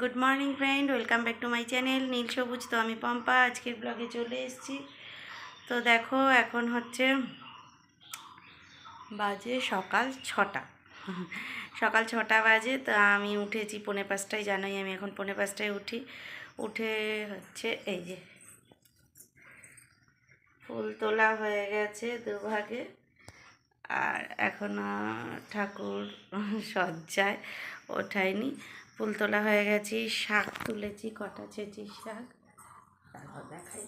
Good morning friend welcome back to my channel Neel Sabuj তো আমি পম্পা। আজকের ব্লগে চলে এসেছি। তো দেখো, এখন হচ্ছে বাজে সকাল ছটা। সকাল ছটা বাজে, তো আমি উঠেছি পৌনে পাঁচটায়। জানোই, আমি এখন পৌনে পাঁচটায় উঠি। উঠে হচ্ছে এই যে ফুল তোলা হয়ে গেছে দুভাগে। আর এখনও ঠাকুর সজ্জায় ওঠায়নি। ফুল তোলা হয়ে গেছে শাক তুলেছি, কটা চেঁচি শাক। তারপর দেখাই।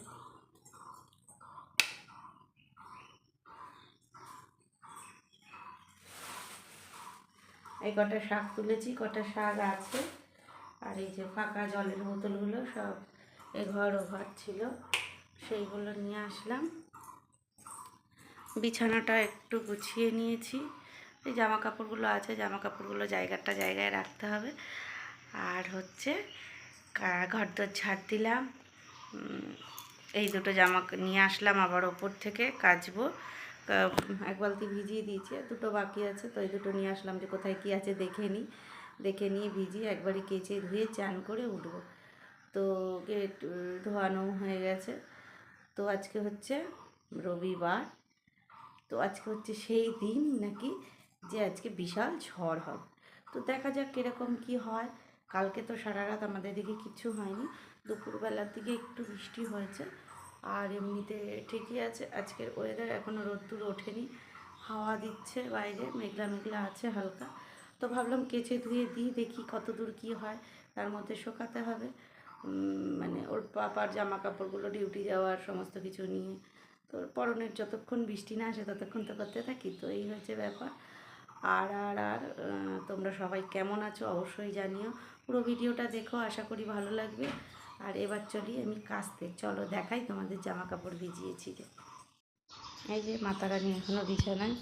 এই কটা শাক তুলেছি, কটা শাক আছে। আর এই যে ফাঁকা জলের বোতলগুলো সব এ ঘর ও ঘর ছিল, সেইগুলো নিয়ে আসলাম। বিছানাটা একটু গুছিয়ে নিয়েছি। এই জামা কাপড়গুলো আছে জামা কাপড়গুলো জায়গাটা জায়গায় রাখতে হবে। আর হচ্ছে ঘর দর ঝাড় দিলাম। এই দুটো জামা নিয়ে আসলাম আবার ওপর থেকে কাচবো। এক বালতি ভিজিয়ে দিয়েছি দুটো বাকি আছে, তো এই দুটো নিয়ে আসলাম যে কোথায় কী আছে দেখে নিই। দেখে নিয়ে ভিজিয়ে একবারই কেচে ধুয়ে চান করে উঠবো। তো গেট ধোয়ানো হয়ে গেছে। তো আজকে হচ্ছে রবিবার। তো আজকে হচ্ছে সেই দিন নাকি যে আজকে বিশাল ঝড় হবে। তো দেখা যাক কীরকম কি হয়। কালকে তো সারা রাত আমাদের দিকে কিছু হয়নি। দুপুরবেলার দিকে একটু বৃষ্টি হয়েছে। আর এমনিতে ঠিকই আছে, আজকের ওয়েদার এখনও রোদ্দুর ওঠেনি। হাওয়া দিচ্ছে বাইরে, মেঘলা মেঘলা আছে হালকা। তো ভাবলাম কেচে ধুয়ে দিই, দেখি কত দূর কী হয়, তার মধ্যে শোকাতে হবে। মানে ওর পাপার জামা কাপড়গুলো ডিউটি যাওয়ার সমস্ত কিছু নিয়ে, তো পরনের যতক্ষণ বৃষ্টি না আসে ততক্ষণ তো করতে থাকি, তো এই হচ্ছে ব্যাপার। আর আর আর তোমরা সবাই কেমন আছো অবশ্যই জানিও। পুরো ভিডিওটা দেখো, আশা করি ভালো লাগবে। আর এবার চলি আমি কাচতে চলো দেখাই তোমাদের জামা কাপড় ভিজিয়েছি এই যে মাতারানি এখনও বিছানায়।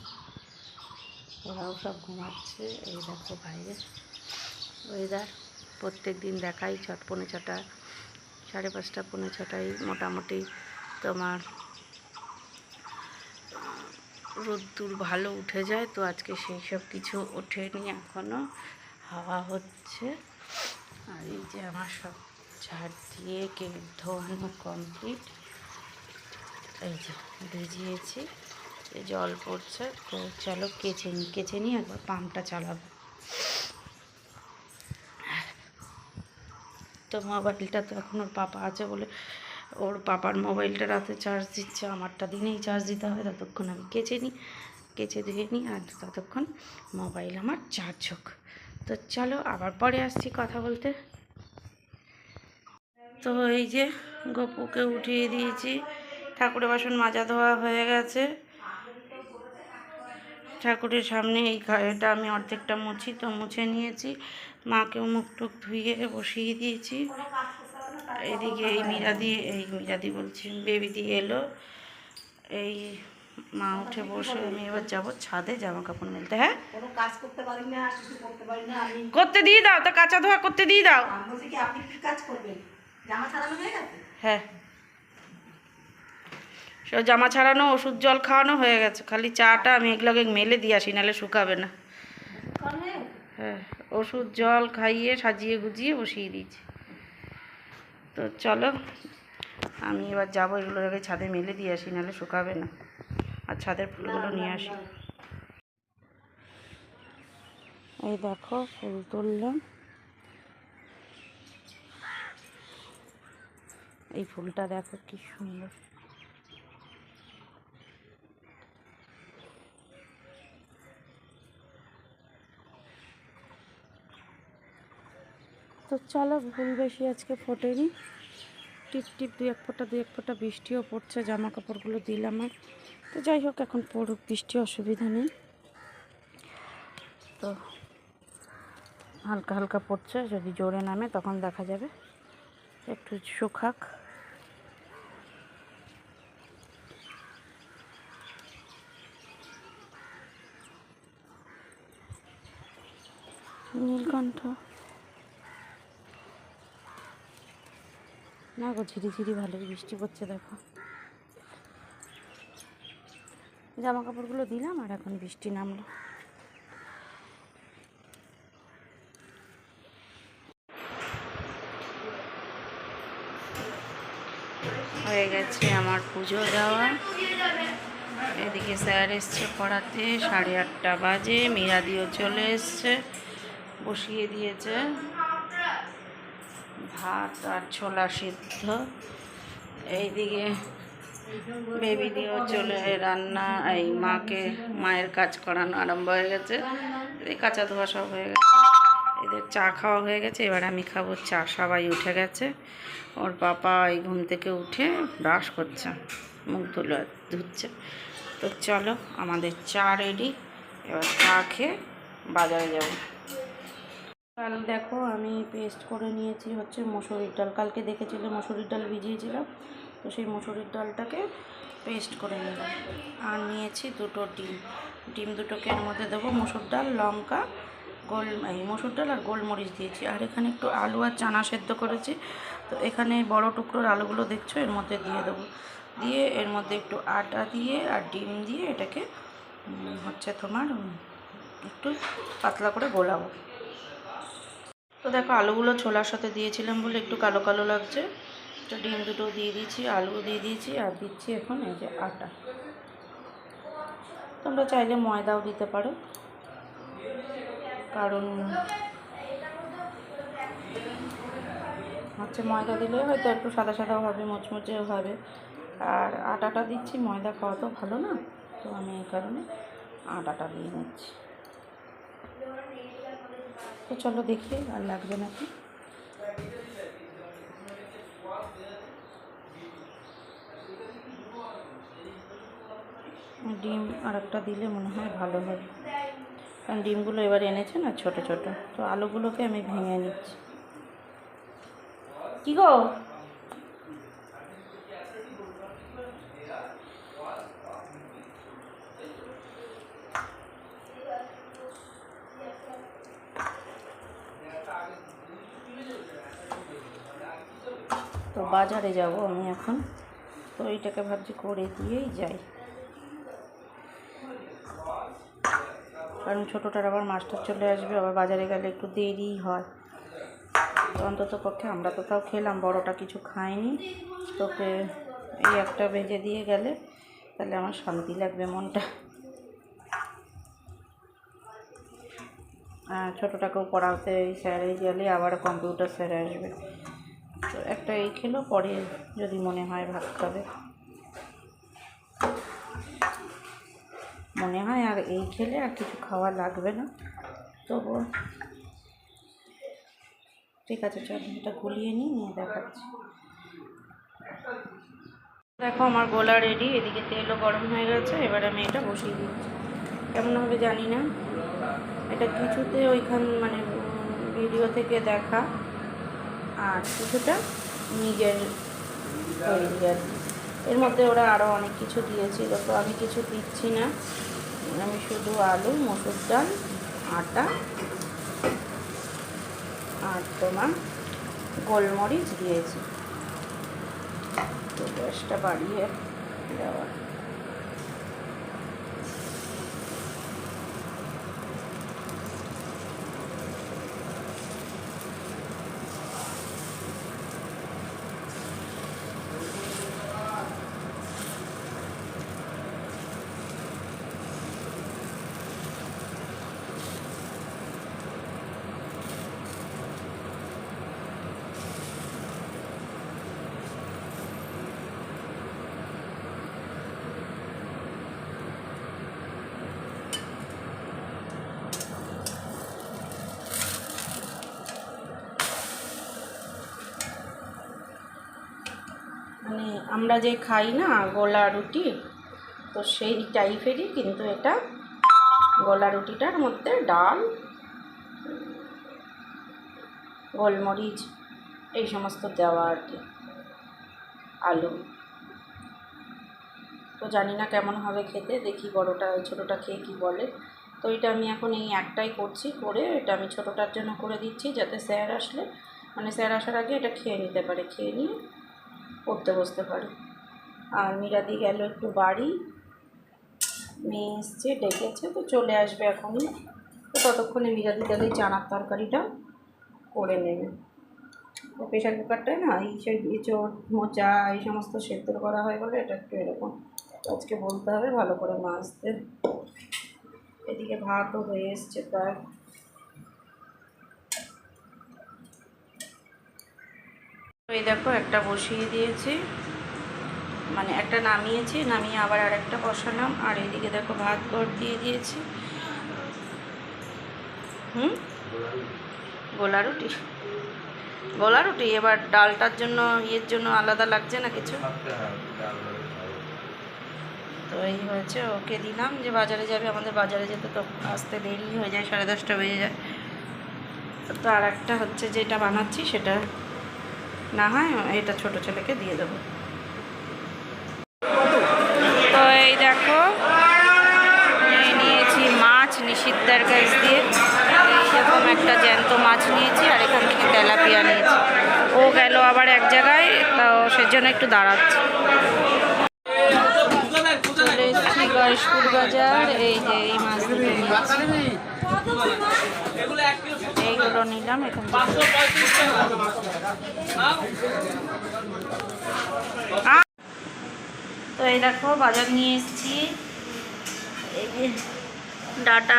ওরাও সব ঘুমাচ্ছে। এই দেখো বাইরে। ওয়েদার প্রত্যেক দিন দেখাই, ছট পৌনে ছটা, সাড়ে পাঁচটা পৌনে ছটায় মোটামুটি তোমার রোদ্দুর ভালো উঠে যায়। তো আজকে সেই সব কিছু ওঠেনি এখনও হাওয়া হচ্ছে। আর এই যে আমার সব ঝাড় দিয়ে কে ধোয়ানো কমপ্লিট। এই যে ভিজিয়েছি। জল পড়ছে, তো চলো কেচে নিই কেচে নিই একবার পাম্পটা চালাবো। তো মোবাইলটা তো এখন ওর পাপা আছে বলে ওর পাপার মোবাইলটা রাতে চার্জ দিচ্ছে, আমারটা দিনেই চার্জ দিতে হবে, ততক্ষণ আমি কেচে নিই, কেচে দিয়ে নিই আর ততক্ষণ মোবাইল আমার চার্জ হোক। তো চলো আবার পরে আসছি কথা বলতে। তো এই যে গপুকে উঠিয়ে দিয়েছি, ঠাকুরের বাসন মাজা ধোয়া হয়ে গেছে। ঠাকুরের সামনে এই এটা আমি অর্ধেকটা মুছি, তো মুছে নিয়েছি। মাকেও মুখ টুক ধুয়ে বসিয়ে দিয়েছি। এদিকে এই মিরাদি এই মিরাদি বলছি, বেবি দিয়ে এলো। এই মা উঠে বসে আমি এবার যাব ছাদে জামা কাপড় মেলতে হ্যাঁ? করতে দিয়ে দাও তা কাঁচা ধোয়া করতে দিয়ে দাও। হয়ে সব জামা ছাড়ানো ওষুধ জল খাওয়ানো হয়ে গেছে খালি চাটা আমি এগুলোকে মেলে দিয়ে আসি নাহলে শুকাবে না। হ্যাঁ ওষুধ জল খাইয়ে সাজিয়ে গুজিয়ে বসিয়ে দিয়েছি। তো চলো আমি এবার যাব এগুলোকে ছাদে মেলে দিয়ে আসি নাহলে শুকাবে না। আর ছাদের ফুলগুলো নিয়ে আসি। এই দেখো, ফুল তুললাম। এই ফুলটা দেখো কি সুন্দর। তো চলো ফুল বেশি আজকে ফোটেনি। টিপ টিপ দু এক ফোঁটা দু এক ফোঁটা বৃষ্টিও পড়ছে জামা কাপড়গুলো দিলাম আর। তো যাই হোক, এখন পড়ুক, বৃষ্টি অসুবিধা নেই। তো হালকা হালকা পড়ছে, যদি জোরে নামে তখন দেখা যাবে। একটু শুকাক। নীলকণ্ঠ। না গো ঝিরি ঝিরি ভালোই বৃষ্টি পড়ছে, দেখো। জামা কাপড়গুলো দিলাম আর এখন বৃষ্টি নামলো। হয়ে গেছে আমার পুজো দেওয়া। এদিকে স্যার এসছে পড়াতে, সাড়ে আটটা বাজে, মিরাদিও চলে এসছে, বসিয়ে দিয়েছে। ভাত আর ছোলা সিদ্ধ। এইদিকে বেবি দিয়েও চলে রান্না, এই মাকে, মায়ের কাজ করানো আরম্ভ হয়ে গেছে। এই কাঁচা ধোয়া সব হয়ে গেছে। এদের চা খাওয়া হয়ে গেছে। এবার আমি খাব চা। সবাই উঠে গেছে। ওর পাপা এই ঘুম থেকে উঠে ব্রাশ করছে, মুখ ধুলো, ধুচ্ছে। তো চলো, আমাদের চা রেডি এবার চা খেয়ে বাজারে যাব। কাল দেখো, আমি পেস্ট করে নিয়েছি হচ্ছে মসুরির ডাল। কালকে দেখেছিলে মসুরির ডাল ভিজিয়েছিলাম। তো সেই মসুরির ডালটাকে পেস্ট করে নিলাম। আর নিয়েছি দুটো ডিম। ডিম দুটোকে এর মধ্যে দেবো মসুর ডাল, লঙ্কা, গোল এই মসুর ডাল আর গোলমরিচ দিয়েছি। আর এখানে একটু আলু আর চানা সেদ্ধ করেছি। তো এখানে বড় টুকরোর আলুগুলো দেখছ, এর মধ্যে দিয়ে দেবো। দিয়ে এর মধ্যে একটু আটা দিয়ে আর ডিম দিয়ে এটাকে হচ্ছে তোমার একটু পাতলা করে গোলাবো। তো দেখো আলুগুলো ছোলার সাথে দিয়েছিলাম বলে একটু কালো কালো লাগছে। তো ডিম দুটো দিয়ে দিয়েছি আলু দিয়ে দিয়েছি, আর দিচ্ছি এখন এই যে আটা। তোমরা চাইলে ময়দাও দিতে পারো। কারণ হচ্ছে ময়দা দিলে হয়তো একটু সাদা সাদাও হবে মুচমুচেও হবে। আর আটাটা দিচ্ছি, ময়দা খাওয়া তো ভালো না, তো আমি এই কারণে আটাটা দিয়ে নিচ্ছি তো চলো দেখি আর লাগবে নাকি। ডিম আর একটা দিলে মনে হয় ভালো হবে। কারণ ডিমগুলো এবার এনেছে না ছোট ছোট। তো আলুগুলোকে আমি ভেঙে নিচ্ছি। কি গো? তো বাজারে যাব আমি এখন। তো এইটাকে ভাবছি করে দিয়েই যাই। কারণ ছোটোটার আবার মাস্টার চলে আসবে, আবার বাজারে গেলে একটু দেরি হয়। তো অন্তত পক্ষে আমরা তো তাও খেলাম, বড়টা কিছু খাইনি তোকে এই একটা ভেজে দিয়ে গেলে তাহলে আমার শান্তি লাগবে মনটা। ছোটোটাকেও পড়াতে এই স্যারে গেলে আবার কম্পিউটার স্যার আসবে। তো একটা এই খেলো, পরে যদি মনে হয় ভাত খাবে। মনে হয় আর এই খেলে আর কিছু খাওয়া লাগবে না। তবুও ঠিক আছে, চল, এটা গুলিয়ে নিই, নিয়ে দেখাচ্ছি। দেখো, আমার গোলা রেডি এদিকে তেলও গরম হয়ে গেছে, এবার আমি এটা বসিয়ে দিচ্ছি। কেমন হবে জানি না। এটা কিছুতে ওইখান মানে ভিডিও থেকে দেখা, আর কিছুটা নিজের তৈরি আর কি। এর মধ্যে ওরা আরও অনেক কিছু দিয়েছিল। তো আমি কিছু দিচ্ছি না। আমি শুধু আলু, মসুর ডাল, আটা আর তোমার গোলমরিচ দিয়েছি। তো গ্যাসটা বাড়িয়ে দেওয়া মানে আমরা যে খাই না গোলা রুটি, তো সেই টাইপেরই কিন্তু এটা গোলা রুটিটার মধ্যে ডাল, গোলমরিচ, এই সমস্ত দেওয়া আর কি, আলু। তো জানি না কেমন হবে খেতে, দেখি বড়টা ছোটোটা খেয়ে কী বলে। তো এটা আমি এখন এই একটাই করছি, করে এটা আমি ছোটোটার জন্য করে দিচ্ছি যাতে স্যার আসলে মানে স্যার আসার আগে এটা খেয়ে নিতে পারে। খেয়ে নিয়ে পড়তে বসতে পারে। আর মিরাদি গেল একটু বাড়ি। মেয়ে এসছে, ডেকেছে, তো চলে আসবে এখনই। তো ততক্ষণে মিরাদি তাহলে চানার তরকারিটা করে নেবে। প্রেশার কুকারটায় না, এই সব এঁচড়, মোচা, এই সমস্ত সেদ্ধ করা হয় বলে এটা একটু এরকম। আজকে বলতে হবে ভালো করে মাছতে। এদিকে ভাতও হয়ে এসছে প্রায়। এই দেখো, একটা বসিয়ে দিয়েছি। মানে একটা নামিয়েছি, নামিয়ে আবার আর একটা বসালাম। আর এইদিকে দেখো, ভাত গড় দিয়ে দিয়েছি। হুম? গোলা রুটি। গোলা রুটি? এবার ডালটার জন্য, ইয়ের জন্য আলাদা লাগছে না কিছু? তো এই হয়েছে, ওকে দিলাম। যে বাজারে যাবে, আমাদের বাজারে যেতে তো আসতে দেরি হয়ে যায়, সাড়ে দশটা বেজে যায়। তো আর একটা হচ্ছে যেটা বানাচ্ছি, সেটা না হয় এটা ছোট ছেলেকে দিয়ে দেবো। তো এই দেখো নিয়েছি মাছ নিষিদ্ধার কাছ দিয়ে। এরকম একটা জ্যান্ত মাছ নিয়েছি আর এখান থেকে তেলাপিয়া নিয়েছি। ও গেল আবার এক জায়গায়, তো সেজন্য একটু দাঁড়াচ্ছে। বাজার, এই যে এই মাছ দুটো নিলাম এখান তো এই দেখো বাজার নিয়ে এসেছি। এই যে ডাটা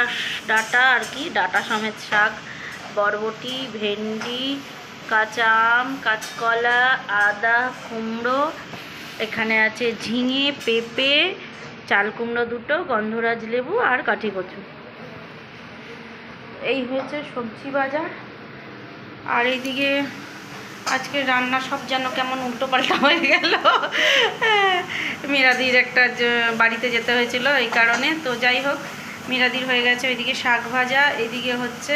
ডাটা আর কি ডাটা সমেত শাক বরবটি ভেন্ডি কাঁচা আম কাঁচকলা আদা কুমড়ো এখানে আছে ঝিঙে পেঁপে চাল কুমড়ো দুটো গন্ধরাজ লেবু আর কাঠি কচু। এই হয়েছে সবজি বাজার। আর এইদিকে আজকে রান্না সব যেন কেমন উল্টো পাল্টা হয়ে গেল। মিরাদির একটা বাড়িতে যেতে হয়েছিল এই কারণে। তো যাই হোক, মিরাদির হয়ে গেছে ওইদিকে শাক ভাজা এদিকে হচ্ছে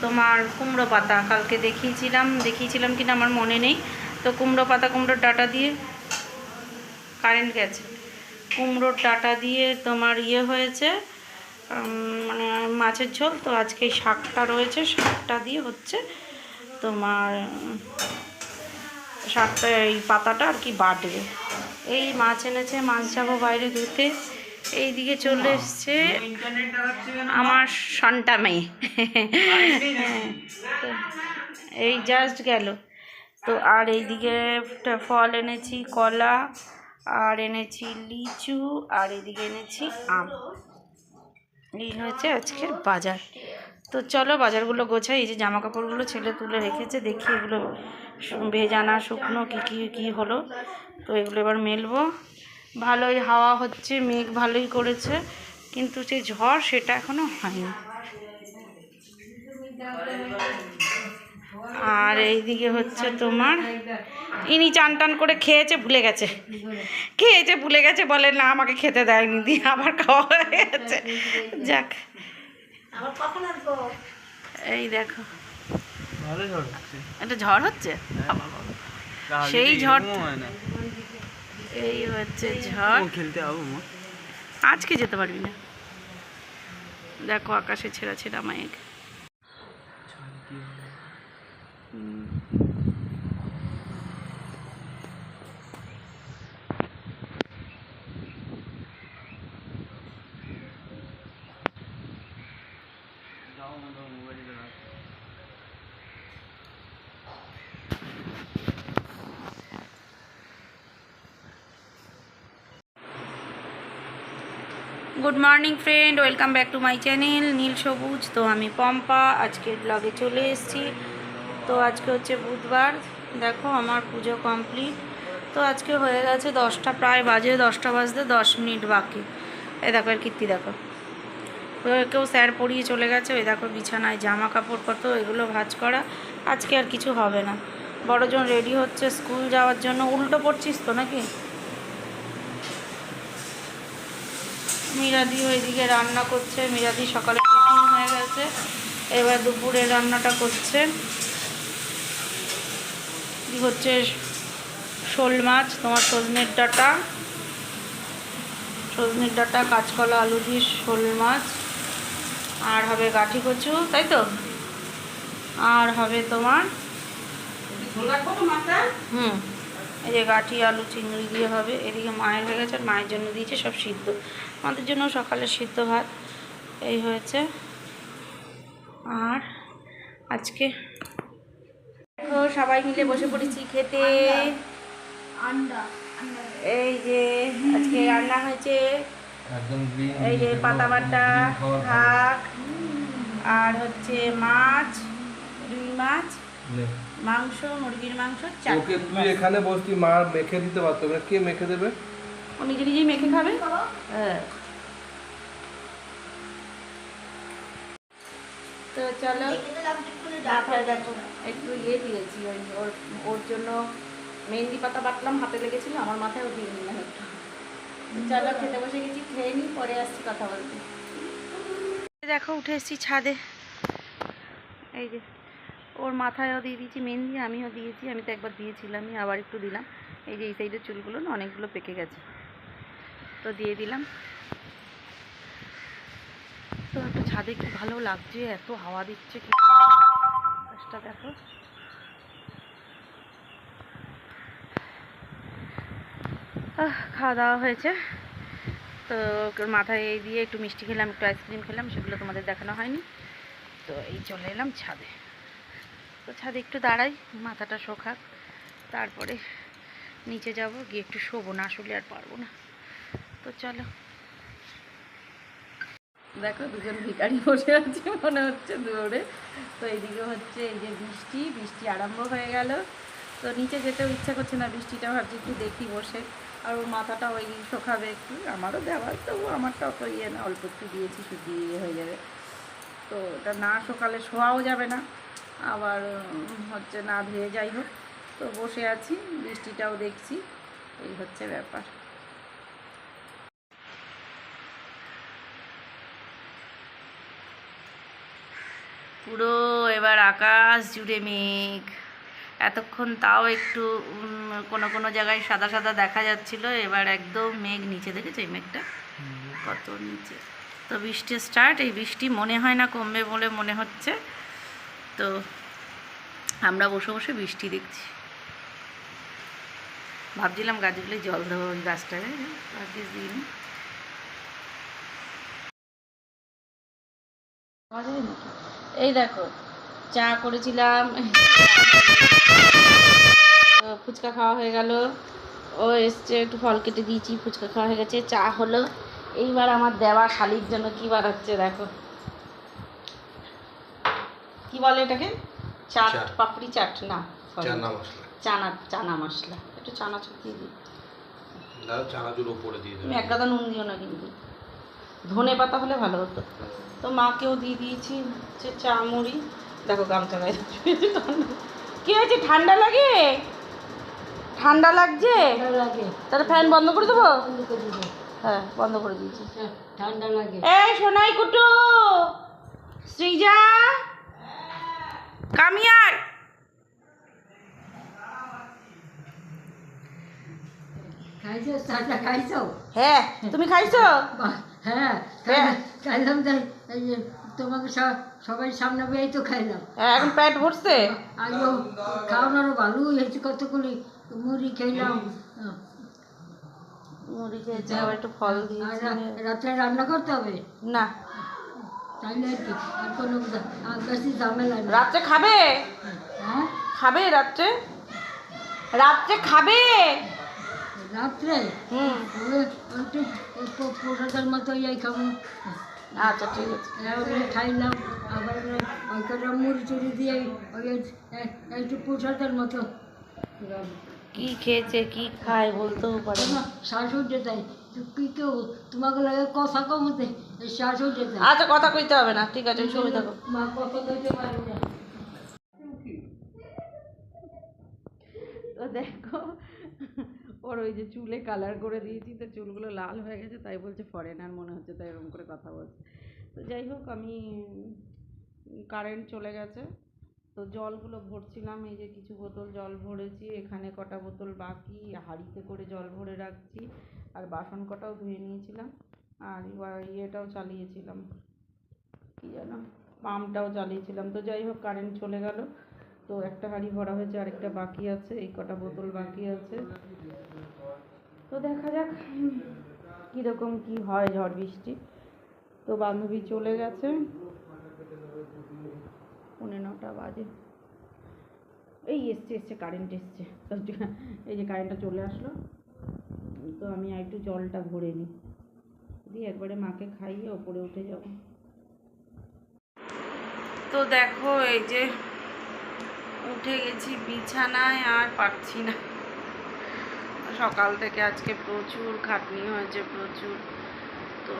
তোমার কুমড়ো পাতা। কালকে দেখিয়েছিলাম দেখিয়েছিলাম কিনা আমার মনে নেই। তো কুমড়ো পাতা, কুমড়োর ডাটা দিয়ে কারেন্ট গেছে। কুমড়োর ডাটা দিয়ে তোমার ইয়ে হয়েছে মানে মাছের ঝোল তো আজকে শাকটা রয়েছে শাকটা দিয়ে হচ্ছে তোমার শাকটা এই পাতাটা আর কি বাটবে। এই মাছ এনেছে মাছ যাব বাইরে ধুতে। এই দিকে চলে এসছে আমার সন্টা মেয়ে। এই জাস্ট গেল। তো আর এইদিকে ফল এনেছি কলা আর এনেছি লিচু আর এদিকে এনেছি আম। এই হয়েছে আজকের বাজার। তো চলো বাজারগুলো গোছাই, এই যে জামা কাপড়গুলো ছেলে তুলে রেখেছে, দেখি এগুলো ভেজানা, শুকনো কী কী কী হলো। তো এগুলো এবার মেলবো। ভালোই হাওয়া হচ্ছে, মেঘ ভালোই করেছে, কিন্তু যে ঝড় সেটা এখনও হয়নি। আর এইদিকে হচ্ছে তোমার ইনি চান টান করে খেয়েছে ভুলে গেছে। খেয়েছে ভুলে গেছে বলে না আমাকে খেতে দেয়নি দিয়ে আবার খাওয়া হয়ে গেছে। যাক। এই দেখো। ভালো ঝড় হচ্ছে। এটা ঝড় হচ্ছে? বাবা বাবা। তাহলে সেই ঝড়- হয় এই হচ্ছে ঝড়। খেলতে যাব আজকে যেতে পারবি না। দেখো আকাশে ছেঁড়া ছেঁড়া মেঘ। Good morning friend, welcome back to my channel Neel Sabuj. তো আমি পম্পা আজকে ব্লগে চলে এসেছি। তো আজকে হচ্ছে বুধবার, দেখো আমার পুজো কমপ্লিট তো আজকে হয়ে গেছে দশটা, প্রায় বাজে দশটা বাজতে দশ মিনিট বাকি। এ দেখো, এর কীর্তি দেখো। কেউ স্যার পড়িয়ে চলে গেছে, ওই দেখো বিছানায় জামা কাপড় কত এগুলো ভাঁজ করা। আজকে আর কিছু হবে না। বড়জন রেডি হচ্ছে স্কুল যাওয়ার জন্য। উল্টো পড়ছিস তো নাকি? মিরাদি ওইদিকে রান্না করছে। মিরাদি সকালে টিফিন হয়ে গেছে। এবার দুপুরে রান্নাটা করছে। কি হচ্ছে শোল মাছ তোমার সজনের ডাটা। সজনের ডাটা কাঁচকলা আলু দিয়ে শোল মাছ। আর হবে গাঠি কচু তাই তো? আর হবে তোমার হুম। এই যে গাঠি আলু চিংড়ি দিয়ে হবে। এদিকে মায়ের হয়ে গেছে আর মায়ের জন্য দিয়েছে সব সিদ্ধ। আমাদের জন্য সকালে সিদ্ধ ভাত। এই হয়েছে। আর আজকে দেখো সবাই মিলে বসে পড়েছি খেতে। এই যে আজকে রান্না হয়েছে। এই যে পাতা বাটা শাক আর হচ্ছে মাছ রুই মাছ। মাংস মুরগির মাংস ওকে তুই এখানে বসতি মা মেখে দিতে পারতো। না কে মেখে দেবে? ও নিজে নিজেই মেখে খাবে? হ্যাঁ। তো চলো একটু ইয়ে দিয়েছি ওই ওর ওর জন্য মেহেন্দি পাতা বাটলাম হাতে লেগেছিল আমার মাথায়ও দিয়ে নিলাম একটু। চলো খেতে বসে গেছি খেয়ে নিই পরে আসছি কথা বলতে। দেখো উঠে এসেছি ছাদে। এই যে। ওর মাথায়ও দিয়ে দিয়েছি মেহেন্দি আমিও দিয়েছি, আমি তো একবার দিয়েছিলামই, আবার একটু দিলাম। এই যে এই সাইডের চুলগুলো না, অনেকগুলো পেকে গেছে। তো দিয়ে দিলাম। তো একটু ছাদে কি ভালো লাগছে? এত হাওয়া দিচ্ছে, কি দেখো। খাওয়া দাওয়া হয়েছে। তো মাথায় এই দিয়ে একটু মিষ্টি খেলাম, একটু আইসক্রিম খেলাম, সেগুলো তোমাদের দেখানো হয়নি। তো এই চলে এলাম ছাদে। তো ছাদে একটু দাঁড়াই, মাথাটা শোকাক, তারপরে নিচে যাব, গিয়ে একটু শোবো, না আসলে আর পারব না। তো চলো। দেখো, দুজন ভিখারি বসে আছে, মনে হচ্ছে দৌড়ে। তো এইদিকে হচ্ছে এই যে বৃষ্টি বৃষ্টি আরম্ভ হয়ে গেল। তো নিচে যেতেও ইচ্ছা করছে না, বৃষ্টিটা ভাবছি একটু দেখি বসে। আর ওর মাথাটা ওই শোকাবে একটু, আমারও দেওয়ার তবু আমারটা অত ইয়ে না, অল্প একটু দিয়েছি শুধু ইয়ে হয়ে যাবে। তো ওটা না শোকালে শোয়াও যাবে না। আবার হচ্ছে না ধুয়ে যাই হোক। তো বসে আছি বৃষ্টিটাও দেখছি এই হচ্ছে ব্যাপার। পুরো এবার আকাশ জুড়ে মেঘ। এতক্ষণ তাও একটু কোনো কোনো জায়গায় সাদা সাদা দেখা যাচ্ছিল এবার একদম মেঘ নিচে দেখেছে এই মেঘটা? কত নিচে। তো বৃষ্টি স্টার্ট এই বৃষ্টি মনে হয় না কমবে বলে মনে হচ্ছে। তো আমরা বসে বসে বৃষ্টি দেখছি। ভাবছিলাম গাছগুলোয় জল দেবো ওই গাছটায় ভাগ্যে দিন। এই দেখো, চা করেছিলাম। ফুচকা খাওয়া হয়ে গেল। ও এসছে, একটু ফল কেটে দিয়েছি, ফুচকা খাওয়া হয়ে গেছে, চা হলো। এইবার আমার দেওয়া শালির জন্য কি বানাচ্ছে দেখো। কি বলে এটাকে? চাট। পাপড়ি চাট না চানা মশলা। চানা চানা মশলা। একটু চানাচুর দিয়ে দিই। দাদা চানাচুর ওপরে দিয়ে তুমি এক গাদা নুন দিও না কিন্তু। ধনে পাতা হলে ভালো হতো। তো মাকেও দিয়ে দিয়েছি হচ্ছে চা মুড়ি দেখো গামছা গায়ে কি হয়েছে ঠান্ডা লাগে? ঠান্ডা লাগছে? তাহলে ফ্যান বন্ধ করে দেবো? হ্যাঁ বন্ধ করে দিয়েছি। ঠান্ডা লাগে। এই সোনাই কুটু! শ্রীজা কামিয়ার। খাইছো হ্যাঁ তুমি খাইছো? হ্যাঁ হ্যাঁ। খাইলাম তাই এই যে তোমাকে সবাই সামনে বেয়ে তো খাইলাম। হ্যাঁ, এখন পেট ভরছে। আজও খাওয়ানোরও ভালো হয়েছে কতগুলি মুড়ি খেলাম। মুড়ি খেয়েছে আবার একটু ফল রা- রাত্রে রান্না করতে হবে? না। তাইলে আর কি? আর কোনো যা- আর বেশি ঝামেলা নেই। রাত্রে খাবে? হ্যাঁ? খাবে রাত্রে? রাত্রে খাবে? রাত্রে? হুম। ওই একটু মতো খাব। আচ্ছা ঠিক আছে। খাইলাম আবার মুড়ি চুড়ি দিয়ে ওই একটু মতো কি খেয়েছে কি খায় বলতেও পারে না। শাশুড়ি দেয় তুই কেউ তোমাকে লাগে কথা কমতে আচ্ছা কথা কইতে হবে না ঠিক আছে ছবি থাকো। তো দেখো ওর ওই যে চুলে কালার করে দিয়েছি তো চুলগুলো লাল হয়ে গেছে তাই বলছে ফরেনার মনে হচ্ছে তাই এরকম করে কথা বলছে। তো যাই হোক আমি কারেন্ট চলে গেছে তো জলগুলো ভরছিলাম এই যে কিছু বোতল জল ভরেছি এখানে কটা বোতল বাকি হাঁড়িতে করে জল ভরে রাখছি আর বাসন কটাও ধুয়ে নিয়েছিলাম। আর এবার ইয়েটাও চালিয়েছিলাম। কী যেন পাম্পটাও চালিয়েছিলাম। তো যাই হোক কারেন্ট চলে গেল। তো একটা হাঁড়ি ভরা হয়েছে, আরেকটা বাকি আছে, এই কটা বোতল বাকি আছে। তো দেখা যাক কীরকম কি হয় ঝড় বৃষ্টি। তো বান্ধবী চলে গেছে। পৌনে নটা বাজে। এই এসছে এসছে কারেন্ট এসছে। এই যে কারেন্টটা চলে আসলো। তো আমি একটু জলটা ভরে নিই। দিয়ে একবারে মাকে খাইয়ে ওপরে উঠে যাব। তো দেখো, এই যে উঠে গেছি বিছানায়, আর পারছি না। সকাল থেকে আজকে প্রচুর খাটনি হয়েছে, প্রচুর। তো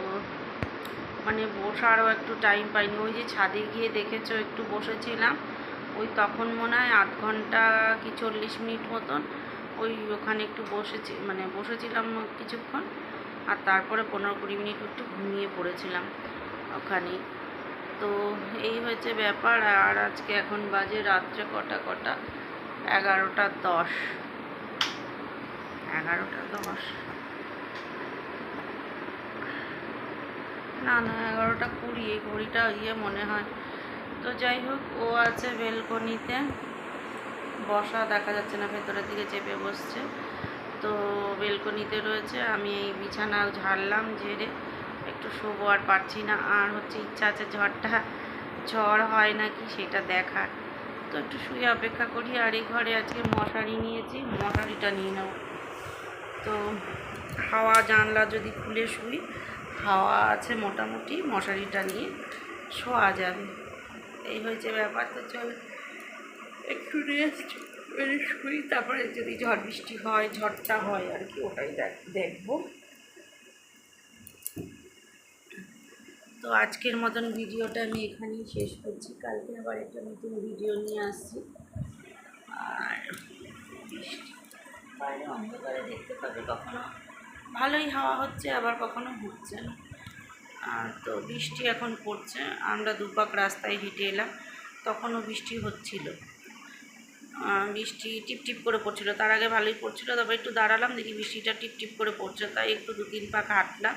মানে বসারও একটু টাইম পাইনি। ওই যে ছাদে গিয়ে দেখেছ, একটু বসেছিলাম। ওই তখন মনে হয় আধ ঘণ্টা কি চল্লিশ মিনিট মতন ওই ওখানে একটু বসেছি মানে বসেছিলাম কিছুক্ষণ। আর তারপরে পনেরো কুড়ি মিনিট একটু ঘুমিয়ে পড়েছিলাম ওখানে। তো এই হয়েছে ব্যাপার, আর আজকে এখন বাজে রাত্রে কটা কটা? এগারোটা দশ। এগারোটা দশ। না না, এগারোটা কুড়ি, এই ঘড়িটা ইয়ে মনে হয়। তো যাই হোক, ও আছে বেলকনিতে। বসা দেখা যাচ্ছে না, ভেতরের দিকে চেপে বসছে। তো বেলকনিতে রয়েছে, আমি এই বিছানা ঝাড়লাম, ঝেড়ে একটু শোবো আর পারছি না। আর হচ্ছে ইচ্ছা আছে ঝড়টা, ঝড় হয় নাকি সেটা দেখার। তো একটু শুয়ে অপেক্ষা করি, আর এই ঘরে আজকে মশারি নিয়েছি, মশারিটা নিয়ে নেব। তো হাওয়া জানলা যদি খুলে শুই, হাওয়া আছে মোটামুটি, মশারিটা নিয়ে শোয়া যাবে। এই হয়েছে ব্যাপার, তো চল, একটু রেস্ট করে শুই তারপরে যদি ঝড় বৃষ্টি হয়, ঝড়টা হয় আর কি, ওটাই দেখ- দেখব। তো আজকের মতন ভিডিওটা আমি এখানেই শেষ করছি। কালকে আবার একটা নতুন ভিডিও নিয়ে আসছি। আর বাইরে অন্ধকারে দেখতে পাবে কখনো। ভালোই হাওয়া হচ্ছে, আবার কখনো হচ্ছে না। তো বৃষ্টি এখন পড়ছে, আমরা দুপাক রাস্তায় হেঁটে এলাম, তখনও বৃষ্টি হচ্ছিল। বৃষ্টি টিপ টিপ করে পড়ছিল। তার আগে ভালোই পড়ছিল তবে একটু দাঁড়ালাম, দেখি বৃষ্টিটা টিপ টিপ করে পড়ছে। তাই একটু দু তিন পাক হাঁটলাম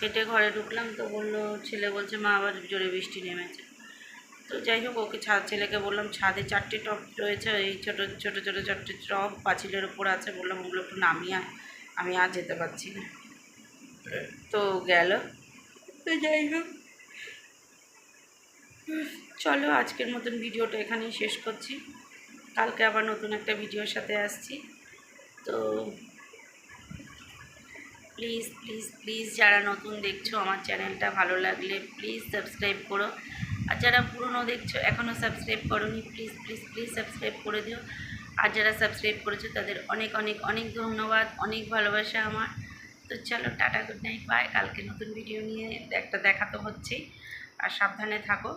হেঁটে ঘরে ঢুকলাম। তো বলল, ছেলে বলছে, মা, আবার জোরে বৃষ্টি নেমেছে। তো যাই হোক, ওকে ছাদ ছেলেকে বললাম, ছাদে চারটে টব রয়েছে, এই ছোটো ছোটো ছোটো চারটে টপ পাঁচিলের ওপর আছে। বললাম, ওগুলো একটু নামিয়ে আমি আর যেতে পারছি না। তো গেল। তো যাই হোক, চলো আজকের মতন ভিডিওটা এখানেই শেষ করছি। কালকে আবার নতুন একটা ভিডিওর সাথে আসছি। তো প্লিজ প্লিজ প্লিজ যারা নতুন দেখছ আমার চ্যানেলটা ভালো লাগলে প্লিজ সাবস্ক্রাইব করো। আর যারা পুরনো দেখছ এখনও সাবস্ক্রাইব করোনি প্লিজ প্লিজ প্লিজ সাবস্ক্রাইব করে দিও। আর যারা সাবস্ক্রাইব করেছ, তাদের অনেক অনেক অনেক ধন্যবাদ, অনেক ভালোবাসা আমার। তো চলো, টাটা গুড নাইট বাই কালকে নতুন ভিডিও নিয়ে একটা দেখা তো হচ্ছেই। আর সাবধানে থাকো।